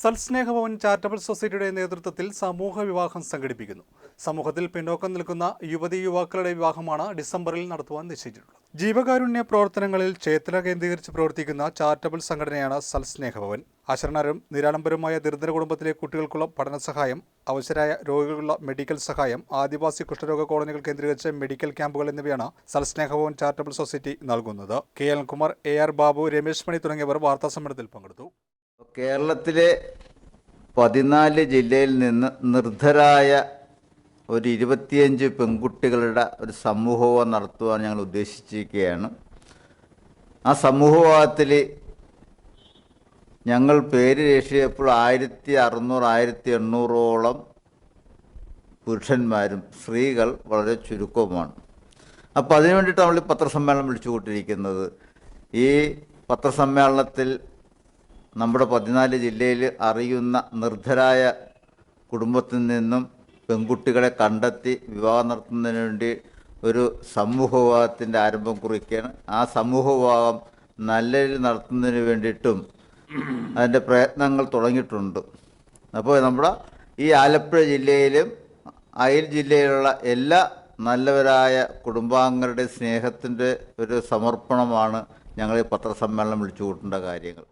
സൽസ്നേഹഭവൻ charitable സൊസൈറ്റിയുടെ നേതൃത്വത്തിൽ സമൂഹ വിവാഹം സംഘടിപ്പിക്കുന്നു. സമൂഹത്തിൽ പിന്നോക്കം നിൽക്കുന്ന യുവതി യുവാക്കളുടെ വിവാഹമാണ് ഡിസംബറിൽ നടത്തുവാൻ നിശ്ചയിച്ചിട്ടുള്ളത്. ജീവകാരുണ്യ പ്രവർത്തനങ്ങളിൽ ക്ഷേത്ര കേന്ദ്രീകരിച്ച് പ്രവർത്തിക്കുന്ന ചാരിറ്റബിൾ സംഘടനയാണ് സൽസ്നേഹഭവൻ. അശരണരും നിരാലംബരുമായ ദരിദ്ര കുടുംബത്തിലെ കുട്ടികൾക്കുള്ള പഠന സഹായം അവശരായ രോഗികളുള്ള മെഡിക്കൽ സഹായം ആദിവാസി കുഷ്ഠരോഗ കോളനികൾ കേന്ദ്രീകരിച്ച് മെഡിക്കൽ ക്യാമ്പുകൾ എന്നിവയാണ് സൽസ്നേഹഭവൻ ചാരിറ്റബിൾ സൊസൈറ്റി നൽകുന്നത്. K. L Kumar A. R. Babu Ramesh Mani തുടങ്ങിയവർ വാർത്താസമ്മേളനത്തിൽ പങ്കെടുത്തു. കേരളത്തിലെ പതിനാല് ജില്ലയിൽ നിന്ന് നിർദ്ധരായ ഒരു ഇരുപത്തിയഞ്ച് പെൺകുട്ടികളുടെ ഒരു സമൂഹവും നടത്തുവാൻ ഞങ്ങൾ ഉദ്ദേശിച്ചിരിക്കുകയാണ്. ആ സമൂഹവാദത്തിൽ ഞങ്ങൾ പേര് രക്ഷിച്ചപ്പോൾ ആയിരത്തി അറുന്നൂറ് ആയിരത്തി എണ്ണൂറോളം പുരുഷന്മാരും സ്ത്രീകൾ വളരെ ചുരുക്കവുമാണ്. അപ്പോൾ അതിനു വേണ്ടിയിട്ട് നമ്മൾ പത്രസമ്മേളനം വിളിച്ചു കൂട്ടിയിരിക്കുന്നത് ഈ പത്രസമ്മേളനത്തിൽ നമ്മുടെ പതിനാല് ജില്ലയിൽ അറിയുന്ന നിർദ്ധരായ കുടുംബത്തിൽ നിന്നും പെൺകുട്ടികളെ കണ്ടെത്തി വിവാഹം നടത്തുന്നതിന് വേണ്ടി ഒരു സമൂഹവിവാഹത്തിന്റെ ആരംഭം കുറിക്കുകയാണ്. ആ സമൂഹവിവാഹം നല്ല രീതിയിൽ നടത്തുന്നതിന് വേണ്ടിയിട്ടും അതിന്റെ പ്രയത്നങ്ങൾ തുടങ്ങിയിട്ടുണ്ട്. അപ്പോൾ നമ്മുടെ ഈ ആലപ്പുഴ ജില്ലയിലും അയൽ ജില്ലയിലുള്ള എല്ലാ നല്ലവരായ കുടുംബാംഗങ്ങളുടെ സ്നേഹത്തിന്റെ ഒരു സമർപ്പണമാണ് ഞങ്ങൾ ഈ പത്രസമ്മേളനം വിളിച്ചു കൂട്ടേണ്ട കാര്യങ്ങൾ.